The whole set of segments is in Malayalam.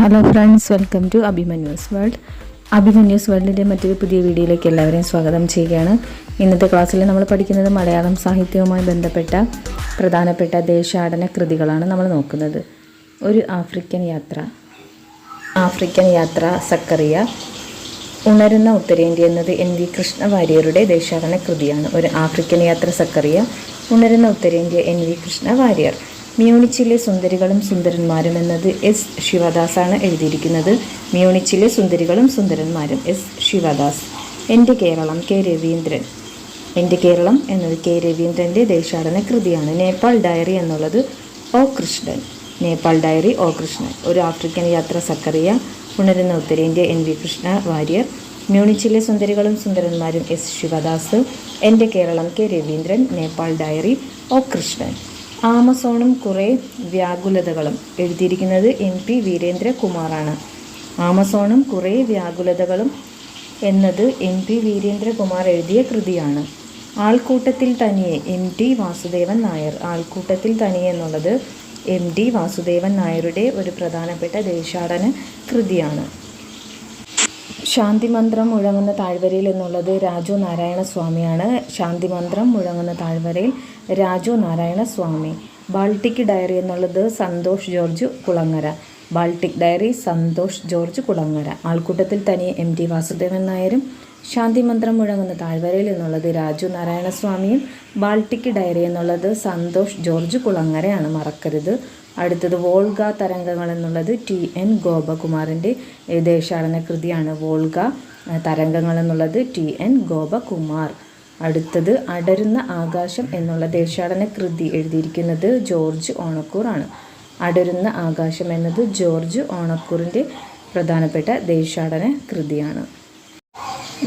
Hello friends welcome to Abhimanyu's world Abhimanyu's വേൾഡിന്റെ മറ്റൊരു പുതിയ വീഡിയോയിലേക്ക് എല്ലാവരെയും സ്വാഗതം ചെയ്യുകയാണ്. ഇന്നത്തെ ക്ലാസ്സിൽ നമ്മൾ പഠിക്കുന്നത് മലയാളം സാഹിത്യവുമായി ബന്ധപ്പെട്ട പ്രധാനപ്പെട്ട ദേശാടന കൃതികളാണ് നമ്മൾ നോക്കുന്നത്. ഒരു ആഫ്രിക്കൻ യാത്ര ആഫ്രിക്കൻ യാത്ര സക്കറിയ ഉണരുന്ന ഉത്തരേന്ത്യ എന്നത് എൻ വി കൃഷ്ണ വാര്യരുടെ ദേശാടന കൃതിയാണ്. ഒരു ആഫ്രിക്കൻ യാത്ര സക്കറിയ ഉണരുന്ന ഉത്തരേന്ത്യ എൻ വി കൃഷ്ണ വാര്യർ മ്യൂണിച്ചിലെ സുന്ദരികളും സുന്ദരന്മാരും എന്നത് എസ് ശിവദാസാണ് എഴുതിയിരിക്കുന്നത്. മ്യൂണിച്ചിലെ സുന്ദരികളും സുന്ദരന്മാരും എസ് ശിവദാസ്. എന്റെ കേരളം കെ. രവീന്ദ്രൻ. എന്റെ കേരളം എന്നത് കെ. രവീന്ദ്രന്റെ ദേശാടന കൃതിയാണ്. നേപ്പാൾ ഡയറി എന്നുള്ളത് O. Krishnan. Nepal diary O. Krishnan. ഒരു ആഫ്രിക്കൻ യാത്ര സക്കറിയ ഉണരുന്ന ഉത്തരേന്ത്യ എൻ. വി. കൃഷ്ണ വാര്യർ. മ്യൂണിച്ചിലെ സുന്ദരികളും സുന്ദരന്മാരും എസ് ശിവദാസ്. എന്റെ Keralam K. Raveendran. Nepal diary O. Krishnan. ആമസോണും കുറേ വ്യാകുലതകളും. എഴുതിയിരിക്കുന്നത് എം പി വീരേന്ദ്രകുമാറാണ്. ആമസോണും കുറേ വ്യാകുലതകളും എന്നത് എം പി വീരേന്ദ്രകുമാർ എഴുതിയ കൃതിയാണ്. ആൾക്കൂട്ടത്തിൽ തനിയെ എം ടി വാസുദേവൻ നായർ. ആൾക്കൂട്ടത്തിൽ തനിയെ എന്നുള്ളത് എം ടി വാസുദേവൻ നായരുടെ ഒരു പ്രധാനപ്പെട്ട ദേശാടന കൃതിയാണ്. ശാന്തിമന്ത്രം മുഴങ്ങുന്ന താഴ്വരയിൽ എന്നുള്ളത് രാജു നാരായണ സ്വാമിയാണ് ശാന്തിമന്ത്രം മുഴങ്ങുന്ന താഴ്വരയിൽ രാജു നാരായണ സ്വാമി ബാൾട്ടിക് ഡയറി എന്നുള്ളത് Santhosh George Kulangara. Baltic diary Santhosh George Kulangara. ആൾക്കൂട്ടത്തിൽ തനി എം ടി വാസുദേവൻ നായരും ശാന്തിമന്ത്രം മുഴങ്ങുന്ന താഴ്വരയിൽ എന്നുള്ളത് രാജു നാരായണ സ്വാമിയും ബാൾട്ടിക് ഡയറി എന്നുള്ളത് സന്തോഷ് ജോർജ് കുളങ്ങരയാണ്. മറക്കരുത്. അടുത്തത് വോൾഗ തരംഗങ്ങൾ എന്നുള്ളത് ടി എൻ ഗോപകുമാറിന്റെ ദേശാടന കൃതിയാണ് വോൾഗ തരംഗങ്ങൾ എന്നുള്ളത് ടി എൻ ഗോപകുമാർ. അടുത്തത് അടരുന്ന ആകാശം എന്നുള്ള ദേശാടന കൃതി എഴുതിയിരിക്കുന്നത് ജോർജ് ഓണക്കൂറാണ് അടരുന്ന ആകാശം എന്നത് ജോർജ് ഓണക്കൂറിന്റെ പ്രധാനപ്പെട്ട ദേശാടന കൃതിയാണ്.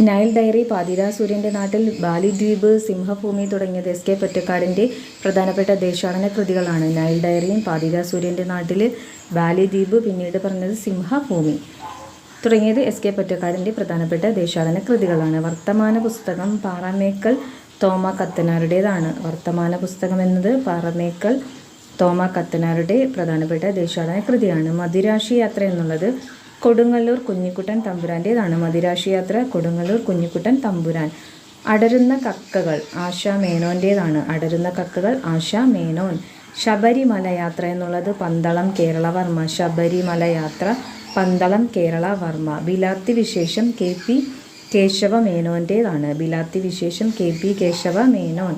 നൈൽ ഡയറി പാതിരാ സൂര്യന്റെ നാട്ടിൽ ബാലിദ്വീപ് സിംഹഭൂമി തുടങ്ങിയത് എസ് കെ പൊറ്റക്കാടിന്റെ പ്രധാനപ്പെട്ട ദേശാടന കൃതികളാണ്. നൈൽ ഡയറിയും പാതിരാ സൂര്യന്റെ നാട്ടിൽ ബാലിദ്വീപ് പിന്നീട് പറഞ്ഞത് സിംഹഭൂമി തുടങ്ങിയത് എസ് കെ പൊറ്റക്കാടിന്റെ പ്രധാനപ്പെട്ട ദേശാടന കൃതികളാണ്. വർത്തമാന പുസ്തകം പാറമേക്കൽ തോമ കത്തനാരുടേതാണ്. വർത്തമാന പുസ്തകം എന്നത് പാറമേക്കൽ തോമ കത്തനാരുടെ പ്രധാനപ്പെട്ട ദേശാടന കൃതിയാണ്. മദിരാശി യാത്ര എന്നുള്ളത് കൊടുങ്ങല്ലൂർ കുഞ്ഞിക്കുട്ടൻ തമ്പുരാന്റേതാണ് മദിരാശിയാത്ര കൊടുങ്ങല്ലൂർ കുഞ്ഞിക്കുട്ടൻ തമ്പുരാൻ. അടരുന്ന കക്കകൾ ആശ മേനോന്റേതാണ് അടരുന്ന കക്കകൾ ആശ മേനോൻ. ശബരിമല യാത്ര എന്നുള്ളത് പന്തളം കേരളവർമ്മ. ശബരിമല യാത്ര പന്തളം കേരളവർമ്മ. ബിലാത്തി വിശേഷം കെ പി കേശവ മേനോന്റേതാണ് ബിലാത്തി വിശേഷം കെ പി കേശവ മേനോൻ.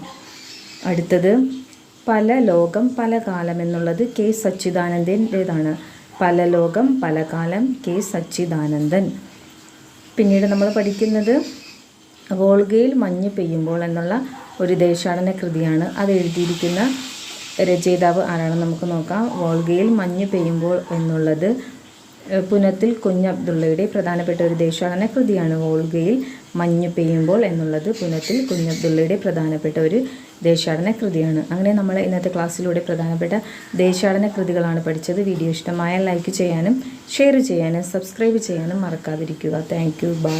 അടുത്തത് പല ലോകം പല കാലം എന്നുള്ളത് കെ സച്ചിദാനന്ദന്റേതാണ് പല ലോകം പല കാലം കെ സച്ചിദാനന്ദൻ. പിന്നീട് നമ്മൾ പഠിക്കുന്നത് വോൾഗയിൽ മഞ്ഞ് പെയ്യുമ്പോൾ എന്നുള്ള ഒരു ദേശാടന കൃതിയാണ്. അത് എഴുതിയിരിക്കുന്ന രചയിതാവ് ആരാണെന്ന് നമുക്ക് നോക്കാം. വോൾഗയിൽ മഞ്ഞ് പെയ്യുമ്പോൾ എന്നുള്ളത് പുനത്തിൽ കുഞ്ഞബ്ദുള്ളയുടെ പ്രധാനപ്പെട്ട ഒരു ദേശാടന കൃതിയാണ് ഓൾഗയിൽ മഞ്ഞ് പെയ്യുമ്പോൾ എന്നുള്ളത്. പുനത്തിൽ കുഞ്ഞബ്ദുള്ളയുടെ പ്രധാനപ്പെട്ട ഒരു ദേശാടന കൃതിയാണ്. അങ്ങനെ നമ്മൾ ഇന്നത്തെ ക്ലാസ്സിലൂടെ പ്രധാനപ്പെട്ട ദേശാടന കൃതികളാണ് പഠിച്ചത്. വീഡിയോ ഇഷ്ടമായ ലൈക്ക് ചെയ്യാനും ഷെയർ ചെയ്യാനും സബ്സ്ക്രൈബ് ചെയ്യാനും മറക്കാതിരിക്കുക. Thank you. ബൈ.